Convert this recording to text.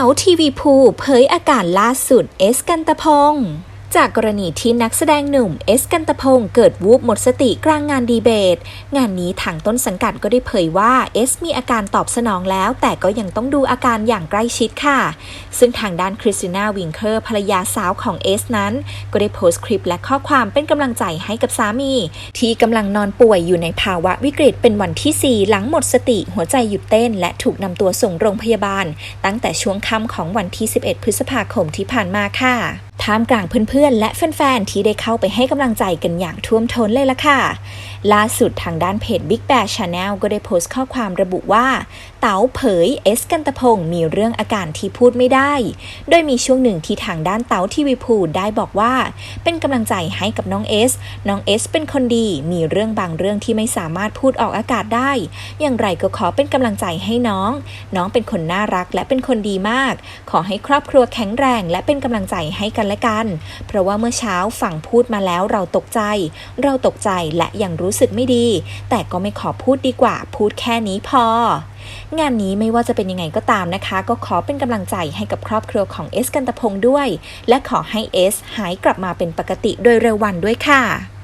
าทีวีภูเผยอาการล่าสุดเอสกันตะพงศ์ จากกรณีที่นักแสดงหนุ่มเอสกันตพงศ์เกิดวูบหมดสติกลางงานดีเบต งานนี้ทางต้นสังกัดก็ได้เผยว่าเอสมีอาการตอบสนองแล้ว แต่ก็ยังต้องดูอาการอย่างใกล้ชิดค่ะ ซึ่งทางด้านคริสติน่าวิงเคอร์ภรรยาสาวของเอสนั้น ก็ได้โพสต์คลิปและข้อความเป็นกำลังใจให้กับสามี ที่กำลังนอนป่วยอยู่ในภาวะวิกฤตเป็นวันที่ 4 หลังหมดสติหัวใจหยุดเต้น และถูกนำตัวส่งโรงพยาบาล ตั้งแต่ช่วงค่ำของวันที่ 11 พฤษภาคมที่ผ่านมาค่ะ ท่ามกลางเพื่อนๆ และแฟนๆ ที่ได้เข้าไปให้กำลังใจกันอย่างท่วมท้นเลยล่ะค่ะ ล่าสุดทางด้านเพจ Big Bear Channel ก็ได้โพสต์ข้อความระบุว่า เต๋าเผยเอสกันตะพงศ์มีเรื่องอาการที่พูดไม่ได้ โดยมีช่วงหนึ่งที่ทางด้านเต๋าทีวีพูดได้บอกว่า เป็นกำลังใจให้กับน้องเอสน้องเอสเป็นคนดี มีเรื่องบางเรื่องที่ไม่สามารถพูดออกอากาศได้ อย่างไรก็ขอเป็นกำลังใจให้น้อง น้องเป็นคนน่ารักและเป็นคนดีมาก ขอให้ครอบครัวแข็งแรง และเป็นกำลังใจให้กันและกัน เพราะว่าเมื่อเช้าฝั่งพูดมาแล้วเราตกใจ เราตกใจและยังรู้สึกไม่ดี แต่ก็ไม่ขอพูดดีกว่า พูดแค่นี้พองานนี้ไม่ว่าจะเป็นยังไงก็ตามนะคะ ก็ขอเป็นกำลังใจให้กับครอบครัวของเอสกันตะพงศ์ด้วย และขอให้เอสหายกลับมาเป็นปกติโดยเร็ววันด้วยค่ะ